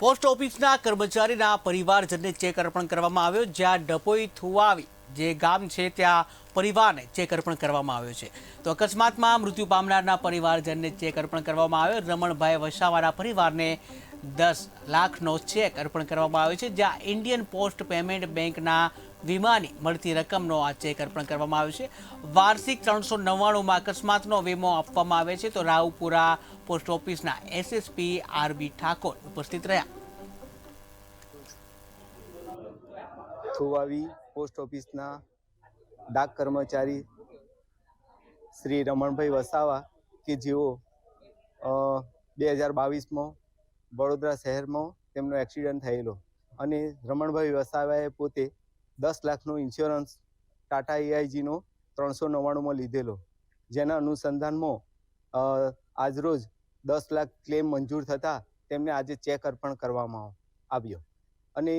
Post ઓફિસના કર્મચારીના પરિવારજનને check અર્પણ કરવામાં આવ્યો જ્યાં ડભોઈ થુવાવી જે ગામ છે ત્યાં પરિવારને ચેક અર્પણ કરવામાં આવ્યો છે. તો અકસ્માતમાં મૃત્યુ પામનારના પરિવારજનને ચેક અર્પણ કરવામાં આવ્યો. રમણભાઈ વસાવાના પરિવારને દસ લાખનો ચેક અર્પણ કરવામાં આવ્યો છે. જ્યાં ઇન્ડિયન પોસ્ટ પેમેન્ટ બેંકના વીમાની મળતી રકમનો આ ચેક અર્પણ કરવામાં આવ્યો છે. વાર્ષિક ત્રણસો નવ્વાણુંમાં અકસ્માતનો વીમો આપવામાં આવે છે. તો રાવપુરા પોસ્ટ ઓફિસના એસએસપી આરબી ઠાકોર ઉપસ્થિત રહ્યા. થુવાવી પોસ્ટ ઓફિસના ડાક કર્મચારી શ્રી રમણભાઈ વસાવા કે જેઓ બે હજાર બાવીસમાં વડોદરા શહેરમાં તેમનો એક્સિડન્ટ થયેલો અને રમણભાઈ વસાવાએ પોતે દસ લાખનો ઇન્સ્યોરન્સ ટાટા એઆઈજીનો ત્રણસો નવ્વાણુંમાં લીધેલો. જેના અનુસંધાનમાં આજરોજ દસ લાખ ક્લેમ મંજૂર થતાં તેમને આજે ચેક અર્પણ કરવામાં આવ્યો. અને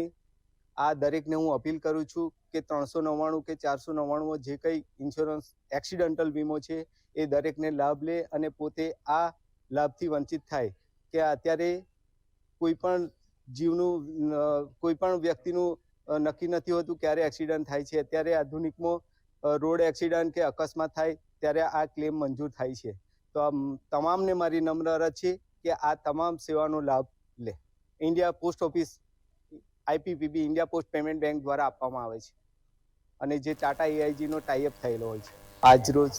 આ દરેકને હું અપીલ કરું છું કે ત્રણસો નવ્વાણું કે ચારસો નવ્વાણું જે કંઈ ઇન્સ્યોરન્સ એક્સિડન્ટલ વીમો છે, એ દરેકને લાભ લે અને પોતે આ લાભથી વંચિત થાય કે અત્યારે કોઈ પણ જીવનું કોઈ પણ વ્યક્તિનું નક્કી નથી હોતું ક્યારે એક્સિડન્ટ થાય છે. અત્યારે આધુનિકમાં રોડ એક્સિડન્ટ કે અકસ્માત થાય ત્યારે આ ક્લેમ મંજૂર થાય છે. તો તમામને મારી નમ્ર અરજ છે કે આ તમામ સેવાનો લાભ લે. India post office IPPB India post payment bank દ્વારા આપવામાં આવે છે. અને જે ટાટા એઆઈજી નો ટાઈઅપ થયેલો હોય છે. આજરોજ